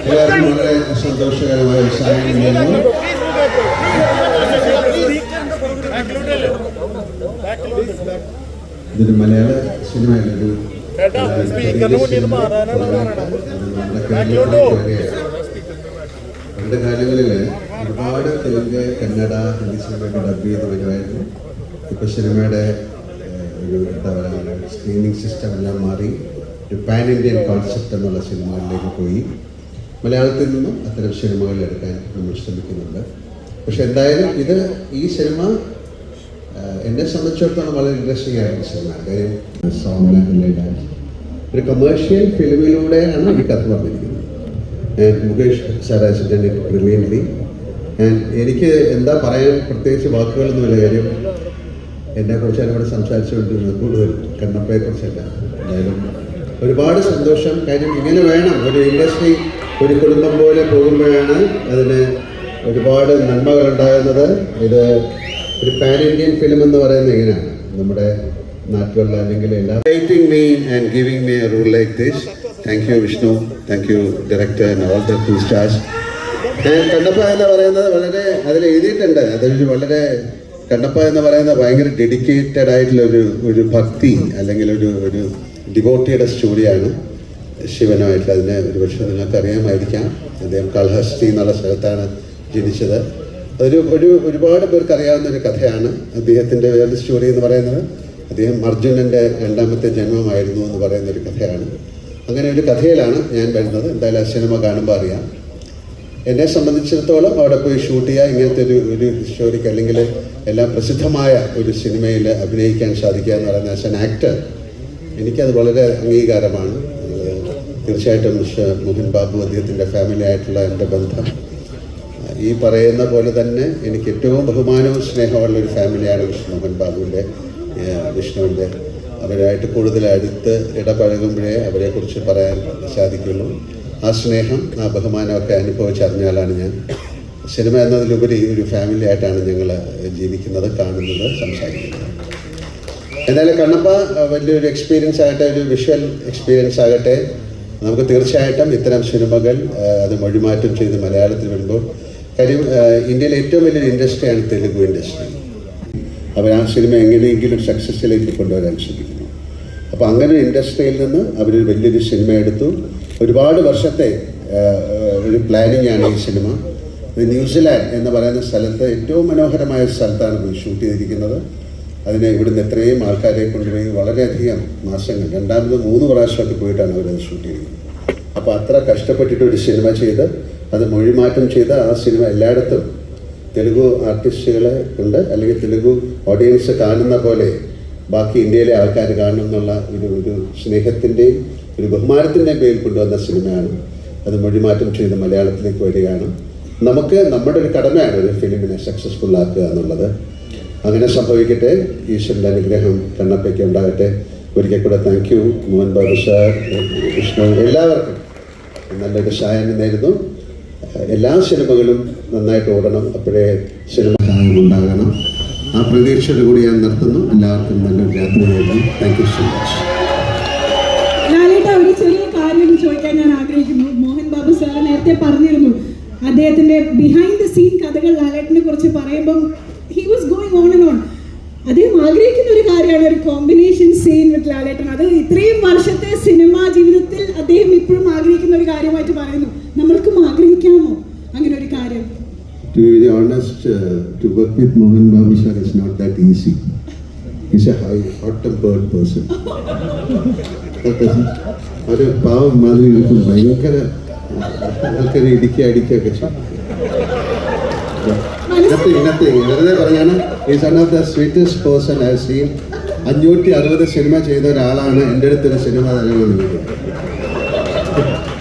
എല്ലാവർക്കും വളരെ സന്തോഷകരമായ ഒരു സാഹചര്യമായിരുന്നു ഇതൊരു മലയാള സിനിമയിലൊരു പണ്ട് കാലങ്ങളിൽ ഒരുപാട് തെലുങ്ക് കന്നഡ ഹിന്ദി സിനിമയൊക്കെ ഡബ് ചെയ്ത് വരുമായിരുന്നു. ഇപ്പോൾ സിനിമയുടെ ഒരു എന്താ പറയുക സ്ക്രീനിങ് സിസ്റ്റം എല്ലാം മാറി. ഒരു പാൻ ഇന്ത്യൻ കോൺസെപ്റ്റ് എന്നുള്ള സിനിമകളിലേക്ക് പോയി. മലയാളത്തിൽ നിന്നും അത്തരം സിനിമകൾ എടുക്കാൻ നമ്മൾ ശ്രമിക്കുന്നുണ്ട്. പക്ഷെ എന്തായാലും ഇത് ഈ സിനിമ എന്നെ സംബന്ധിച്ചിടത്തോളം വളരെ ഇൻട്രസ്റ്റിംഗ് ആയിട്ടുള്ള സിനിമയാണ്. കാര്യം സോമനാഥിന്റെ ഒരു കമേഴ്ഷ്യൽ ഫിലിമിലൂടെയാണ് ഈ കഥ പറഞ്ഞിരിക്കുന്നത് മുകേഷ് സാർ ഹാസ് ഡൺ എനിക്ക് എന്താ പറയാൻ പ്രത്യേകിച്ച് വാക്കുകളൊന്നുമില്ല കാര്യം എന്നെക്കുറിച്ചാണ് ഇവിടെ സംസാരിച്ചുകൊണ്ടിരുന്നത് കൂടുതൽ കണ്ണപ്പയെക്കുറിച്ചല്ല. എന്തായാലും ഒരുപാട് സന്തോഷം. കാര്യം ഇങ്ങനെ വേണം. ഒരു ഇൻഡസ്ട്രി ഒരു കുടുംബം പോലെ പോകുമ്പോഴാണ് അതിന് ഒരുപാട് നന്മകൾ ഉണ്ടാകുന്നത്. ഇത് ഒരു പാൻ ഇന്ത്യൻ ഫിലിം എന്ന് പറയുന്നത് ഇങ്ങനെയാണ്. നമ്മുടെ നാട്ടിലുള്ള അല്ലെങ്കിൽ എല്ലാ rating me and giving me a role like this thank you Vishnu thank you director and all the two stars Kannappa എന്ന് പറയുന്നത് വളരെ അതിൽ എഴുതിയിട്ടുണ്ട്. അതൊരു വളരെ കണ്ണപ്പ എന്ന് പറയുന്നത് ഭയങ്കര ഡെഡിക്കേറ്റഡ് ആയിട്ടുള്ള ഒരു ഒരു ഭക്തി അല്ലെങ്കിൽ ഒരു ഒരു ഡിവോട്ടിയുടെ സ്റ്റോറിയാണ് ശിവനുമായിട്ട് അതിന് ഒരുപക്ഷെ നിങ്ങൾക്ക് അറിയാമായിരിക്കാം. അദ്ദേഹം കാൽഹസ്തി എന്നുള്ള സ്ഥലത്താണ് ജനിച്ചത്. അതൊരു ഒരു ഒരുപാട് പേർക്ക് അറിയാവുന്ന ഒരു കഥയാണ് അദ്ദേഹത്തിന്റെ വേറെ സ്റ്റോറി എന്ന് പറയുന്നത്. അദ്ദേഹം അർജുനന്റെ രണ്ടാമത്തെ ജന്മമായിരുന്നു എന്ന് പറയുന്ന ഒരു കഥയാണ്. അങ്ങനെ ഒരു കഥയിലാണ് ഞാൻ വരുന്നത്. എന്തായാലും ആ സിനിമ കാണുമ്പോൾ അറിയാം. എന്നെ സംബന്ധിച്ചിടത്തോളം അവിടെ പോയി ഷൂട്ട് ചെയ്യുക ഇങ്ങനത്തെ ഒരു ഒരു ഹിസ്റ്റോറിക്ക് അല്ലെങ്കിൽ എല്ലാം പ്രസിദ്ധമായ ഒരു സിനിമയിൽ അഭിനയിക്കാൻ സാധിക്കുക എന്ന് പറയുന്ന ആസ് ആൻ ആക്ടർ എനിക്കത് വളരെ അംഗീകാരമാണ്. തീർച്ചയായിട്ടും മോഹൻ ബാബു അദ്ദേഹത്തിന്റെ ഫാമിലി ആയിട്ടുള്ള എന്റെ ബന്ധം. ഈ പറയുന്ന പോലെ തന്നെ എനിക്ക് ഏറ്റവും ബഹുമാനവും സ്നേഹമുള്ള ഒരു ഫാമിലിയാണ് വിഷ്ണു മോഹൻ ബാബുവിന്റെ വിഷ്ണുവിന്റെ. അവരായിട്ട് കൂടുതൽ അടുത്ത് ഇടപഴകുമ്പോഴേ അവരെക്കുറിച്ച് പറയാൻ സാധിക്കുള്ളൂ. ആ സ്നേഹം ആ ബഹുമാനമൊക്കെ അനുഭവിച്ചറിഞ്ഞാലാണ് ഞാൻ സിനിമ എന്നതിലുപരി ഒരു ഫാമിലി ആയിട്ടാണ് ഞങ്ങൾ ജീവിക്കുന്നത് കാണുന്നത് സംസാരിക്കുന്നത്. എന്തായാലും കണ്ണപ്പ വലിയൊരു എക്സ്പീരിയൻസ് ആകട്ടെ ഒരു വിഷ്വൽ എക്സ്പീരിയൻസ് ആകട്ടെ. നമുക്ക് തീർച്ചയായിട്ടും ഇത്തരം സിനിമകൾ അത് മൊഴിമാറ്റം ചെയ്ത് മലയാളത്തിൽ വരുമ്പോൾ കാര്യം ഇന്ത്യയിലെ ഏറ്റവും വലിയൊരു ഇൻഡസ്ട്രിയാണ് തെലുഗു ഇൻഡസ്ട്രി അവർ ആ സിനിമ എങ്ങനെയെങ്കിലും സക്സസ്സിലേക്ക് കൊണ്ടുവരാൻ ശ്രമിക്കുന്നു. അപ്പോൾ അങ്ങനെ ഒരു ഇൻഡസ്ട്രിയിൽ നിന്ന് അവരൊരു വലിയൊരു സിനിമ എടുത്തു. ഒരുപാട് വർഷത്തെ ഒരു പ്ലാനിങ് ആണ് ഈ സിനിമ. ന്യൂസിലാൻഡ് എന്ന് പറയുന്ന സ്ഥലത്ത് ഏറ്റവും മനോഹരമായ സ്ഥലത്താണ് ഷൂട്ട് ചെയ്തിരിക്കുന്നത്. അതിനെ ഇവിടുന്ന് എത്രയും ആൾക്കാരെ കൊണ്ടുപോയി വളരെയധികം മാസങ്ങൾ. രണ്ടാമത് മൂന്ന് പ്രാവശ്യമൊക്കെ പോയിട്ടാണ് അവരത് ഷൂട്ട് ചെയ്യുന്നത് അപ്പോൾ അത്ര കഷ്ടപ്പെട്ടിട്ട് ഒരു സിനിമ ചെയ്ത് അത് മൊഴിമാറ്റം ചെയ്ത് ആ സിനിമ എല്ലായിടത്തും തെലുഗു ആർട്ടിസ്റ്റുകളെ കൊണ്ട് അല്ലെങ്കിൽ തെലുഗു ഓഡിയൻസ് കാണുന്ന പോലെ ബാക്കി ഇന്ത്യയിലെ ആൾക്കാർ കാണണം എന്നുള്ള ഒരു ഒരു സ്നേഹത്തിന്റെയും ഒരു ബഹുമാനത്തിന്റെയും പേരിൽ കൊണ്ടുവന്ന സിനിമയാണ്. അത് മൊഴിമാറ്റം ചെയ്ത് മലയാളത്തിലേക്ക് വരികയാണ്. നമുക്ക് നമ്മുടെ ഒരു കടമയാണ് ഒരു ഫിലിമിനെ സക്സസ്ഫുൾ ആക്കുക എന്നുള്ളത്. അങ്ങനെ സംഭവിക്കട്ടെ. ഈശ്വരന്റെ അനുഗ്രഹം കണ്ണപ്പയ്ക്ക് ഉണ്ടാകട്ടെ. ഒരിക്കൽ കൂടെ thank you Mohan Babu sir Vishnu എല്ലാവർക്കും. നല്ലൊരു സഹായം നേരുന്നു എല്ലാ സിനിമകളും നന്നായിട്ട് ഓടണം. അപ്പോഴേ സിനിമ സഹായം ഉണ്ടാകണം. ആ പ്രതീക്ഷയോട് കൂടി ഞാൻ നിർത്തുന്നു. എല്ലാവർക്കും നല്ലൊരു രാത്രി നേരുന്നു താങ്ക് യു സോ മച്ച് ചെറിയ ചോദിക്കാൻ ഞാൻ മോഹൻ ബാബു നേരത്തെ പറഞ്ഞിരുന്നു. അദ്ദേഹത്തിന്റെ ബിഹൈൻഡ് ദ സീൻ കഥകൾ ലാലേട്ടിനെ കുറിച്ച് പറയുമ്പം ഓൺ അദ്ദേഹം ആഗ്രഹിക്കുന്ന ഒരു കാര്യമാണ് ഒരു കോമ്പിനേഷൻ സീൻ വിത്ത് ലാലേട്ടൻ. അത് ഇത്രയും വർഷത്തെ സിനിമാ ജീവിതത്തിൽ അദ്ദേഹം ഇപ്പോഴും ആഗ്രഹിക്കുന്ന ഒരു കാര്യമായിട്ട് പറയുന്നു. നമ്മൾക്കും ആഗ്രഹിക്കാമോ അങ്ങനെ ഒരു കാര്യം? To be very honest, uh, to work with Mohan Babu sir is not that easy. He's a high, hot-tempered person. ഒരു പാവം മാതിരി ഇരിക്കും ഭയങ്കര ആൾക്കാരെ ഇടിക്കുക അടിക്കുകയൊക്കെ ചെയ്യും. നത്തിങ് നത്തിങ് വെറുതെ പറയാണ്. Is one of the sweetest person I seen അഞ്ഞൂറ്റി അറുപത് സിനിമ ചെയ്ത ഒരാളാണ് എന്റെ അടുത്തൊരു സിനിമ തരണമെന്ന്.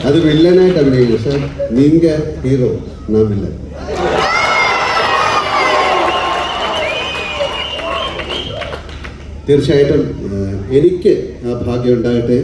അത് വില്ലനായിട്ട് അഭിനയിക്കും. സാർ നീങ്ക ഹീറോ നാം വില്ലൻ. തീർച്ചയായിട്ടും എനിക്ക് ആ ഭാഗ്യം ഉണ്ടാകട്ടെ.